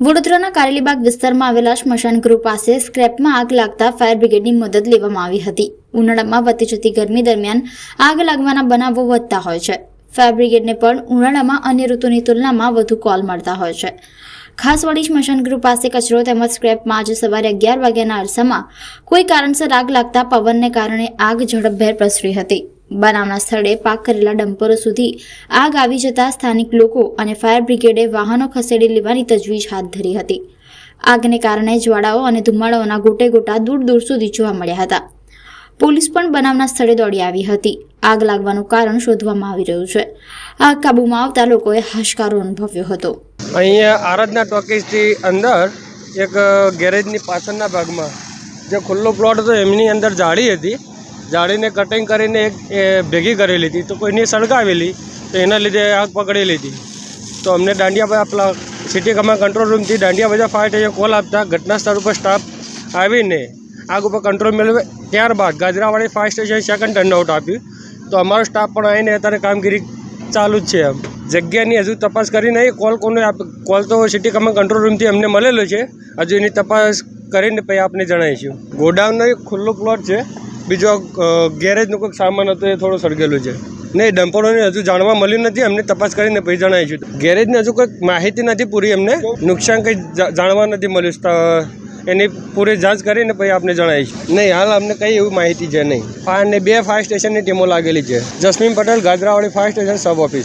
વડોદરાના કારેલીબાગ વિસ્તારમાં આવેલા સ્મશાન ગૃહ પાસે સ્ક્રેપમાં આગ લાગતા ફાયર બ્રિગેડની મદદ લેવામાં આવી હતી. ઉનાળામાં વધતી જતી ગરમી દરમિયાન આગ લાગવાના બનાવો વધતા હોય છે. ફાયર બ્રિગેડને પણ ઉનાળામાં અન્ય ઋતુની તુલનામાં વધુ કોલ મળતા હોય છે. ખાસ વળી સ્મશાન ગૃહ પાસે કચરો તેમજ સ્ક્રેપમાં આજે સવારે અગિયાર વાગ્યાના અરસામાં કોઈ કારણસર આગ લાગતા પવનને કારણે આગ ઝડપભેર પ્રસરી હતી. બનાવના સ્થળે પાક કરેલા ડમ્પરો સુધી આગ આવી જતા સ્થાનિક લોકો અને ફાયર બ્રિગેડે વાહનો ખસેડી લેવાની તજવીજ હાથ ધરી હતી. આગને કારણે જ્વાળાઓ અને ધુમાડાઓના ગોટે ગોટા દૂર દૂર સુધી જોવા મળ્યા હતા. પોલીસ પણ બનાવના સ્થળે દોડી આવી હતી. આગ લાગવાનું કારણ શોધવામાં આવી રહ્યું છે. આગ કાબૂમાં આવતા લોકોએ હાશકારો અનુભવ્યો હતો. અહીંયા આરાધના ટોકીસથી અંદર એક ગેરેજની પાછળના ભાગમાં જે ખુલ્લો પ્લોટ હતો એમની અંદર જાળી હતી. જાળીને કટિંગ કરીને એક ભેગી કરેલી હતી તો કોઈની સળગાવેલી તો એના લીધે આગ પકડી લીધી. તો અમને દાંડિયા આપણા સિટી કમાન્ડ કંટ્રોલ રૂમથી Dandiya Bazar fire station call આપતા ઘટના સ્થળ ઉપર સ્ટાફ આવીને આગ ઉપર કંટ્રોલ મેળવે. ત્યારબાદ Gajrawadi fire station second turnout આપ્યું. તો અમારો સ્ટાફ પણ આવીને અત્યારે કામગીરી ચાલુ જ છે જગ્યાની હજુ તપાસ કરી નહીં. કોલ કોને આપ કોલ તો સિટી કમાન્ડ કંટ્રોલ રૂમથી અમને મળેલો છે. હજુ એની તપાસ કરીને પછી આપને જણાવીશું. ગોડાઉનનો એક ખુલ્લો પ્લોટ છે. બીજો ગેરેજનો કોઈક સામાન હતો એ થોડો સળગેલો છે. નહીં ડમ્પરોને હજુ જાણવા મળ્યું નથી અમને તપાસ કરીને પછી જણાવીશું ગેરેજને હજુ કોઈક માહિતી નથી પૂરી અમને નુકસાન કંઈ જાણવા નથી મળ્યું. એની પૂરી જાંચ કરીને પછી આપને જણાવીશું નહીં, હાલ અમને કંઈ એવી માહિતી છે નહીં. અને બે ફાયર સ્ટેશનની ટીમો લાગેલી છે. Jasmin Patel Gajrawadi fire station sub office